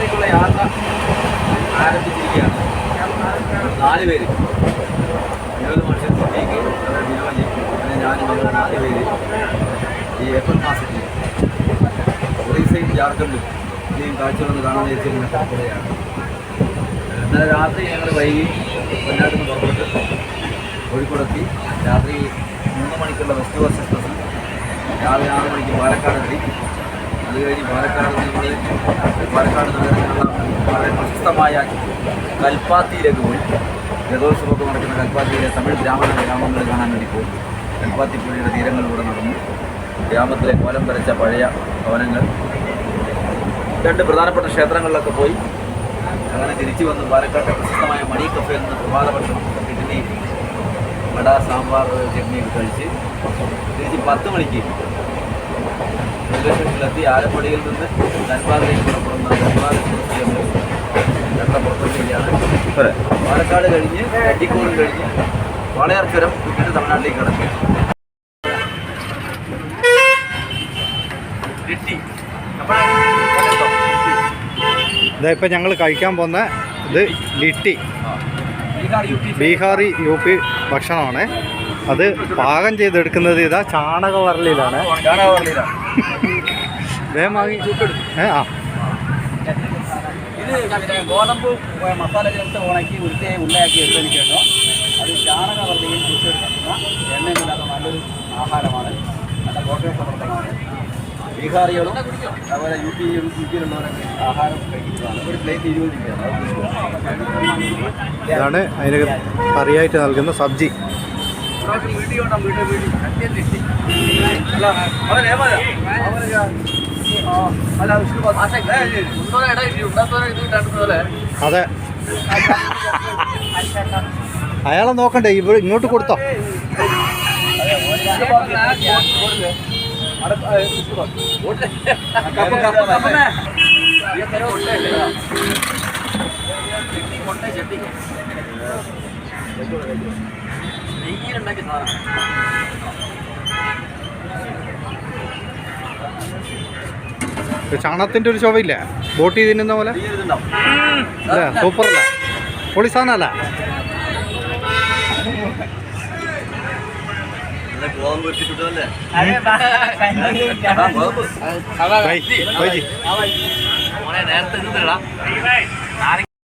ക്ഷേത്രത്തിലേക്കുള്ള യാത്ര ആരംഭിച്ചിരിക്കുകയാണ്. നാല് പേര്. ഇരുപത് മനുഷ്യർ വിനോജി പിന്നെ ഞാനും ഞങ്ങൾ നാല് പേര് ഈ ഏപ്രിൽ മാസത്തിൽ ഒറീസയും ജാർഖണ്ഡും ഇനിയും കാഴ്ച വന്ന് കാണാൻ വിചാരിച്ചിരുന്ന യാത്രയാണ് ഇന്നലെ രാത്രി ഞങ്ങൾ വൈകി കൊല്ലാട്ടിന് പുറത്തോട്ട് കോഴിക്കോടെത്തി. രാത്രി മൂന്ന് മണിക്കുള്ള വെസ്റ്റ് ബസ് എക്സ്പ്രസ് രാവിലെ ആറ് മണിക്ക് പാലക്കാടെത്തി അത് കഴിഞ്ഞ് പാലക്കാട് നിന്നുള്ള പാലക്കാട് നഗരത്തിലുള്ള വളരെ പ്രശസ്തമായ കൽപ്പാത്തിയിലേക്ക് പോയി. രഥോത്സവമൊക്കെ നടക്കുന്ന കൽപ്പാത്തിയിലെ തമിഴ് ഗ്രാമങ്ങൾ ഗ്രാമങ്ങൾ കാണാൻ വേണ്ടി പോയി. കൽപ്പാത്തി പുഴയുടെ തീരങ്ങളിലൂടെ നടന്നു. ഗ്രാമത്തിലെ കോലം വരച്ച പഴയ ഭവനങ്ങൾ. രണ്ട് പ്രധാനപ്പെട്ട ക്ഷേത്രങ്ങളിലൊക്കെ പോയി. അങ്ങനെ തിരിച്ചു വന്ന് പാലക്കാട്ടെ പ്രശസ്തമായ മണി കഫേ നിന്ന് പ്രഭാത ഭക്ഷണം ഇഡ്ഡലി വട സാമ്പാർ ചട്നിയൊക്കെ കഴിച്ച് തിരിച്ച് പത്ത് മണിക്ക് റെയിൽവേ സ്റ്റേഷനിലെത്തി ആലപ്പുഴയിൽ നിന്ന് ധൻബാദിലേക്ക് പുറപ്പെടുന്ന ധൻബാദ് എക്സ്പ്രസ് യാത്ര പുറപ്പെടുകയാണ്. പാലക്കാട് കഴിഞ്ഞ് എട്ടിക്കോട് കഴിഞ്ഞ് വാളയാർ ചുരം പിന്നീട് തമിഴ്നാട്ടിലേക്ക് കടക്കും ലിറ്റി ഇതാ ഇപ്പം ഞങ്ങൾ കഴിക്കാൻ പോകുന്ന ഇത് ലിട്ടി. ബീഹാറി യു പി ഭക്ഷണമാണ്. അത് പാകം ചെയ്തെടുക്കുന്നത് ഇതാ ചാണകവരലിലാണ് ചാണകവർലിയിലാണ് വേഗം വാങ്ങി. ഏ ആ. ഗോതമ്പ് മസാല ചേർത്ത് ഉണക്കി വൃത്തിയായി ഉള്ളയാക്കി എടുത്തതിന് ശേഷം അത് എണ്ണയില്ലാത്ത നല്ലൊരു ആഹാരമാണ്. നല്ല കോട്ടയം സമൃദ്ധമാണ്. ബീഹാറികളും അതുപോലെ യു പി യു പിയിലുള്ളവരൊക്കെ ആഹാരം കഴിക്കുന്നതാണ്. ഒരു പ്ലേറ്റ് ഇരുപത് രൂപയാണ്. ഇതാണ് അതിന് കറിയായിട്ട് നൽകുന്ന സബ്ജി. വീഡിയോ ഉണ്ടാവും വീഡിയോ വീഡിയോ അല്ല അവൻ ഏമാരാ അവന് അല്ല പോലെ അതെ അയാളെ നോക്കണ്ടേ ഇവിടെ ഇങ്ങോട്ട് കൊടുത്തോ നെയ്യിലുണ്ടാക്കിയ സാധനം ഇത് ചാണകത്തിന്റെ ഒരു ശോഭയില്ല ബോട്ട് തിന്നുന്ന പോലെ? അല്ലേ? സൂപ്പറല്ല? പൊളി സാധനമല്ല. മോനെ നേരത്തെ